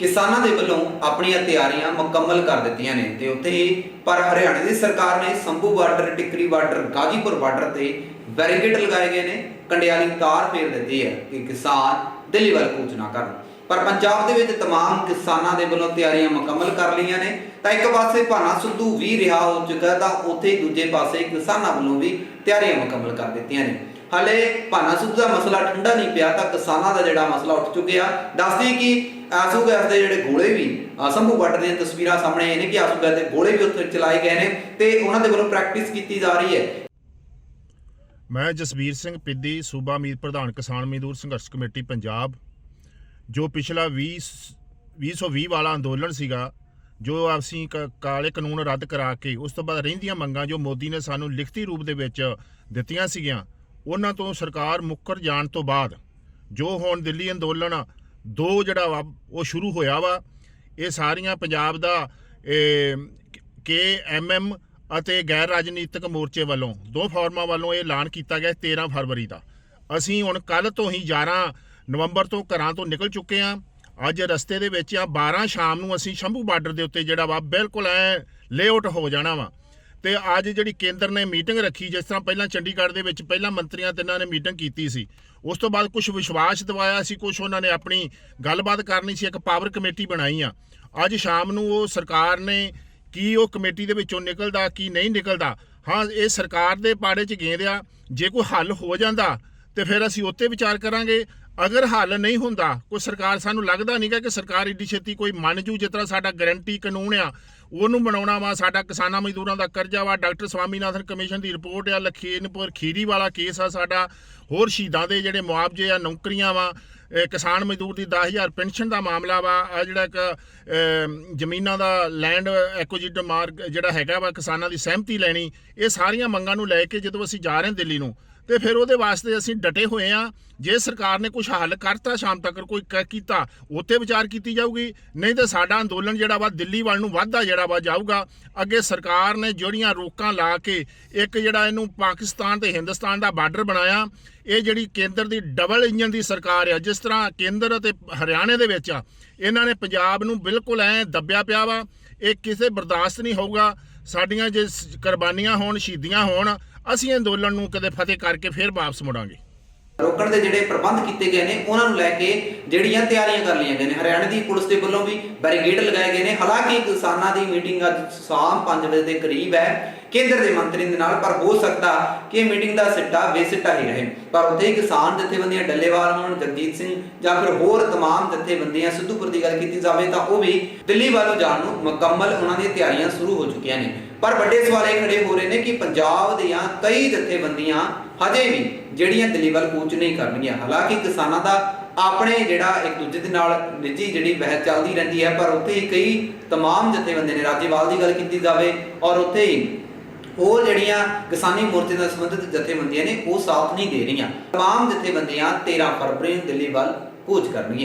ਕਿਸਾਨਾਂ ਦੇ ਵੱਲੋਂ ਆਪਣੀਆਂ ਤਿਆਰੀਆਂ ਮੁਕੰਮਲ ਕਰ ਦਿੱਤੀਆਂ ਨੇ ਤੇ ਉੱਥੇ ਹੀ ਪਰ ਹਰਿਆਣਾ ਦੀ ਸਰਕਾਰ ਨੇ Shambhu border Tikri border Gazipur border ਤੇ ਬੈਰੀਕੇਡ ਲਗਾਏ ਗਏ ਨੇ ਕੰਡਿਆਲੀ ਤਾਰ ਫੇਰ ਦਿੱਤੀ ਹੈ ਕਿ ਕਿਸਾਨ ਦਿੱਲੀ ਵੱਲ ਕੂਚ ਨਾ ਕਰਨ ਪਰ ਪੰਜਾਬ ਦੇ ਵਿੱਚ तमाम ਕਿਸਾਨਾਂ ਦੇ ਵੱਲੋਂ ਤਿਆਰੀਆਂ ਮੁਕੰਮਲ ਕਰ ਲਈਆਂ ਨੇ ਤਾਂ ਇੱਕ ਪਾਸੇ ਭਾਨਾ ਸਿੱਧੂ ਵੀ ਰਿਹਾ ਹੋ ਚੁੱਕਾ ਤਾਂ ਉੱਥੇ ਹੀ ਦੂਜੇ ਪਾਸੇ ਕਿਸਾਨਾਂ ਵੱਲੋਂ ਵੀ ਤਿਆਰੀਆਂ ਮੁਕੰਮਲ ਕਰ ਦਿੱਤੀਆਂ ਨੇ ਹਲੇ ਭਾਨਾ ਸਿੱਧੂ ਦਾ ਮਸਲਾ ਠੰਡਾ ਨਹੀਂ ਪਿਆ ਤਾਂ ਕਿਸਾਨਾਂ ਦਾ ਜਿਹੜਾ ਮਸਲਾ ਉੱਠ ਚੁੱਕਿਆ। ਦੱਸਦੀ ਕਿ ਆਸੂ ਗੈਸ ਦੇ ਜਿਹੜੇ ਗੋਲੇ ਵੀ ਸੰਭੂ ਬਾਰਡਰ ਦੀਆਂ ਤਸਵੀਰਾਂ ਸਾਹਮਣੇ ਆਏ ਨੇ ਕਿ ਆਸੂ ਗੈਸ ਦੇ ਗੋਲੇ ਵੀ ਉੱਥੇ ਚਲਾਏ ਗਏ ਨੇ ਤੇ ਉਹਨਾਂ ਦੇ ਵੱਲੋਂ ਪ੍ਰੈਕਟਿਸ ਕੀਤੀ ਜਾ ਰਹੀ ਹੈ। ਮੈਂ ਜਸਵੀਰ ਸਿੰਘ ਪਿੱਦੀ, ਸੂਬਾ ਮੀਤ ਪ੍ਰਧਾਨ ਕਿਸਾਨ ਮਜ਼ਦੂਰ ਸੰਘਰਸ਼ ਕਮੇਟੀ, ਪੰਜਾਬ, ਜੋ ਪਿਛਲਾ 20 2020 ਵਾਲਾ ਅੰਦੋਲਨ ਸੀਗਾ, ਜੋ ਅਸੀਂ ਕ- ਕਾਲੇ ਕਾਨੂੰਨ ਰੱਦ ਕਰਾ ਕੇ ਉਸ ਤੋਂ ਬਾਅਦ ਰਹਿੰਦੀਆਂ ਮੰਗਾਂ ਜੋ ਮੋਦੀ ਨੇ ਸਾਨੂੰ ਲਿਖਤੀ ਰੂਪ ਦੇ ਵਿੱਚ ਦਿੱਤੀਆਂ ਸੀਗੀਆਂ ਉਹਨਾਂ ਤੋਂ ਸਰਕਾਰ ਮੁੱਕਰ ਜਾਣ ਤੋਂ ਬਾਅਦ ਜੋ ਹੁਣ ਦਿੱਲੀ ਅੰਦੋਲਨ ਦੋ ਜਿਹੜਾ ਵਾ, ਉਹ ਸ਼ੁਰੂ ਹੋਇਆ ਵਾ, ਇਹ ਸਾਰੀਆਂ ਪੰਜਾਬ ਦਾ ਕੇ ਐਮ ਅਤੇ ਗੈਰ ਰਾਜਨੀਤਿਕ ਮੋਰਚੇ ਵੱਲੋਂ, ਦੋ ਫੋਰਮਾਂ ਵੱਲੋਂ ਇਹ ਐਲਾਨ ਕੀਤਾ ਗਿਆ 13 ਫਰਵਰੀ ਦਾ। ਅਸੀਂ ਹੁਣ ਕੱਲ ਤੋਂ ਹੀ 11 ਨਵੰਬਰ ਤੋਂ ਘਰਾਂ ਤੋਂ ਨਿਕਲ ਚੁੱਕੇ ਹਾਂ। ਅੱਜ ਰਸਤੇ ਦੇ ਵਿੱਚ ਆ 12 ਸ਼ਾਮ ਨੂੰ ਅਸੀਂ ਸ਼ੰਭੂ ਬਾਰਡਰ ਦੇ ਉੱਤੇ ਜਿਹੜਾ ਵਾ, ਬਿਲਕੁਲ ਐ ਲੇਆਊਟ ਹੋ ਜਾਣਾ ਵਾ। ਤੇ ਅੱਜ ਜਿਹੜੀ ਕੇਂਦਰ ਨੇ ਮੀਟਿੰਗ ਰੱਖੀ, ਜਿਸ ਤਰ੍ਹਾਂ ਪਹਿਲਾਂ ਚੰਡੀਗੜ੍ਹ ਦੇ ਵਿੱਚ ਪਹਿਲਾਂ ਮੰਤਰੀਆਂ ਤਿੰਨਾਂ ਨੇ ਮੀਟਿੰਗ ਕੀਤੀ ਸੀ, ਉਸ ਤੋਂ ਬਾਅਦ ਕੁਝ ਵਿਸ਼ਵਾਸ ਦਿਵਾਇਆ ਸੀ ਕੁਝ ਉਹਨਾਂ ਨੇ ਆਪਣੀ ਗੱਲਬਾਤ ਕਰਨੀ ਸੀ, ਇੱਕ ਪਾਵਰ ਕਮੇਟੀ ਬਣਾਈ ਆ। ਅੱਜ ਸ਼ਾਮ ਨੂੰ ਉਹ ਸਰਕਾਰ ਨੇ ਕੀ ਉਹ ਕਮੇਟੀ ਦੇ ਵਿੱਚੋਂ ਨਿਕਲਦਾ, ਕੀ ਨਹੀਂ ਨਿਕਲਦਾ, ਹਾਂ, ਇਹ ਸਰਕਾਰ ਦੇ ਪਾੜੇ 'ਚ ਗੇਂਦ ਆ, ਜੇ ਕੋਈ ਹੱਲ ਹੋ ਜਾਂਦਾ, ਤੇ ਫਿਰ ਅਸੀਂ ਉੱਤੇ ਵਿਚਾਰ ਕਰਾਂਗੇ। ਅਗਰ ਹੱਲ ਨਹੀਂ ਹੁੰਦਾ, ਕੋਈ ਸਰਕਾਰ ਸਾਨੂੰ ਲੱਗਦਾ ਨਹੀਂਗਾ ਕਿ ਸਰਕਾਰ ਏਡੀ ਛੇਤੀ ਕੋਈ ਮੰਨ ਜੂ, ਜਿਸ ਤਰ੍ਹਾਂ ਸਾਡਾ ਗਾਰੰਟੀ ਕਾਨੂੰਨ ਆ, ਉਹਨੂੰ ਬਣਾਉਣਾ ਵਾ, ਸਾਡਾ ਕਿਸਾਨਾਂ ਮਜ਼ਦੂਰਾਂ ਦਾ ਕਰਜ਼ਾ ਵਾ, ਡਾਕਟਰ ਸਵਾਮੀਨਾਥਨ ਕਮਿਸ਼ਨ ਦੀ ਰਿਪੋਰਟ ਆ ਲਖੀਨਪੁਰ ਖੀਰੀ ਵਾਲਾ ਕੇਸ ਆ ਸਾਡਾ, ਹੋਰ ਸ਼ਹੀਦਾਂ ਦੇ ਜਿਹੜੇ ਮੁਆਵਜ਼ੇ ਆ, ਨੌਕਰੀਆਂ ਵਾ ਕਿਸਾਨ ਮਜ਼ਦੂਰ ਦੀ 10000 ਪੈਨਸ਼ਨ ਦਾ ਮਾਮਲਾ ਵਾ, ਆ ਜਿਹੜਾ ਇੱਕ ਜ਼ਮੀਨਾਂ ਦਾ ਲੈਂਡ ਐਕੁਜੀਟ ਮਾਰਕ ਜਿਹੜਾ ਹੈਗਾ ਵਾ, ਕਿਸਾਨਾਂ ਦੀ ਸਹਿਮਤੀ ਲੈਣੀ, ਇਹ ਸਾਰੀਆਂ ਮੰਗਾਂ ਨੂੰ ਲੈ ਕੇ ਜਦੋਂ ਅਸੀਂ ਜਾ ਰਹੇ ਹਾਂ ਦਿੱਲੀ ਨੂੰ ਤੇ ਫਿਰ ਉਹਦੇ ਵਾਸਤੇ ਅਸੀਂ ਡਟੇ ਹੋਏ ਆ। ਜੇ ਸਰਕਾਰ ਨੇ ਕੁਝ ਹੱਲ ਕਰਤਾ, ਸ਼ਾਮ ਤੱਕ ਕੋਈ ਕ- ਕੀਤਾ ਉੱਤੇ ਵਿਚਾਰ ਕੀਤੀ ਜਾਊਗੀ। ਨਹੀਂ ਤੇ ਸਾਡਾ ਅੰਦੋਲਨ ਜਿਹੜਾ ਵਾ ਦਿੱਲੀ ਵੱਲ ਨੂੰ ਵੱਧਦਾ ਜਿਹੜਾ ਵਾ ਜਾਊਗਾ। ਅੱਗੇ ਸਰਕਾਰ ਨੇ ਜਿਹੜੀਆਂ ਰੋਕਾਂ ਲਾ ਕੇ ਇੱਕ ਜਿਹੜਾ ਇਹਨੂੰ ਪਾਕਿਸਤਾਨ ਤੇ ਹਿੰਦੁਸਤਾਨ ਦਾ ਬਾਰਡਰ ਬਣਾਇਆ, ਇਹ ਜਿਹੜੀ ਕੇਂਦਰ ਦੀ ਡਬਲ ਇੰਜਨ ਦੀ ਸਰਕਾਰ ਆ, ਜਿਸ ਤਰ੍ਹਾਂ ਕੇਂਦਰ ਅਤੇ ਹਰਿਆਣੇ ਦੇ ਵਿੱਚ ਆ, ਇਹਨਾਂ ਨੇ ਪੰਜਾਬ ਨੂੰ ਬਿਲਕੁਲ ਐ ਦੱਬਿਆ ਪਿਆ ਵਾ। ਇਹ ਕਿਸੇ ਬਰਦਾਸ਼ਤ ਨਹੀਂ ਹੋਊਗਾ। ਸਾਡੀਆਂ ਜੇ ਕੁਰਬਾਨੀਆਂ ਹੋਣ, ਸ਼ਹੀਦੀਆਂ ਹੋਣ, ਅਸੀਂ ਅੰਦੋਲਨ ਨੂੰ ਕਦੇ ਫਤਿਹ ਕਰਕੇ ਫਿਰ ਵਾਪਸ ਮੁੜਾਂਗੇ। ਰੋਕਣ ਦੇ ਜਿਹੜੇ ਪ੍ਰਬੰਧ ਕੀਤੇ ਗਏ ਨੇ, ਉਹਨਾਂ ਨੂੰ ਲੈ ਕੇ ਜਿਹੜੀਆਂ ਤਿਆਰੀਆਂ ਕਰ ਲਈਆਂ ਗਈਆਂ ਨੇ। ਹਰਿਆਣਾ ਦੀ ਪੁਲਿਸ ਦੇ ਵੱਲੋਂ ਵੀ ਬੈਰੀਗੇਡ ਲਗਾਏ ਗਏ ਨੇ। ਹਾਲਾਂਕਿ ਕਿਸਾਨਾਂ ਦੀ ਮੀਟਿੰਗ ਅੱਜ ਸ਼ਾਮ 5 ਵਜੇ ਦੇ ਕਰੀਬ ਹੈ। ਕੇਂਦਰ ਦੇ ਮੰਤਰੀ ਦੇ ਨਾਲ ਪਰ ਹੋ ਸਕਦਾ ਕਿ ਇਹ ਮੀਟਿੰਗ ਦਾ ਸਿੱਟਾ ਬੇਸਿੱਟਾ ਹੀ ਰਹੇ ਪਰ ਉੱਥੇ ਹੀ ਕਿਸਾਨ ਜਥੇਬੰਦੀਆਂ ਡੱਲੇਵਾਲ ਹੋਣ ਜਗਜੀਤ ਸਿੰਘ ਜਾਂ ਫਿਰ ਹੋਰ तमाम ਜਥੇਬੰਦੀਆਂ ਸਿੱਧੂਪੁਰ ਦੀ ਗੱਲ ਕੀਤੀ ਜਾਵੇ ਤਾਂ ਉਹ ਵੀ ਦਿੱਲੀ ਵੱਲੋਂ ਜਾਣ ਨੂੰ ਮੁਕੰਮਲ ਉਹਨਾਂ ਦੀਆਂ ਤਿਆਰੀਆਂ ਸ਼ੁਰੂ ਹੋ ਚੁੱਕੀਆਂ ਨੇ ਪਰ ਵੱਡੇ ਸਵਾਲ ਇਹ ਖੜੇ ਹੋ ਰਹੇ ਨੇ ਕਿ ਪੰਜਾਬ ਦੀਆਂ ਕਈ ਜਥੇਬੰਦੀਆਂ ਹਜੇ ਵੀ ਜਿਹੜੀਆਂ ਦਿੱਲੀ ਵੱਲ ਕੂਚ ਨਹੀਂ ਕਰਨਗੀਆਂ ਹਾਲਾਂਕਿ ਕਿਸਾਨਾਂ ਦਾ ਆਪਣੇ ਜਿਹੜਾ ਇੱਕ ਦੂਜੇ ਦੇ ਨਾਲ ਨਿੱਜੀ ਜਿਹੜੀ ਬਹਿਸ ਚੱਲਦੀ ਰਹਿੰਦੀ ਹੈ ਪਰ ਉੱਥੇ ਹੀ ਕਈ तमाम ਜਥੇਬੰਦੀਆਂ ਨੇ ਰਾਜੇਵਾਲ ਦੀ ਗੱਲ ਕੀਤੀ ਜਾਵੇ ਔਰ ਉੱਥੇ ਹੀ ਉਹ ਜਿਹੜੀਆਂ ਕਿਸਾਨੀ ਮੋਰਚੇ ਨਾਲ ਸੰਬੰਧਿਤ ਜਥੇਬੰਦੀਆਂ ਨੇ ਉਹ ਸਾਥ ਨਹੀਂ ਦੇ ਰਹੀਆਂ तमाम ਜਥੇਬੰਦੀਆਂ 13 ਫਰਵਰੀ ਨੂੰ ਦਿੱਲੀ ਵੱਲ ਕੂਚ ਕਰਨਗੀਆਂ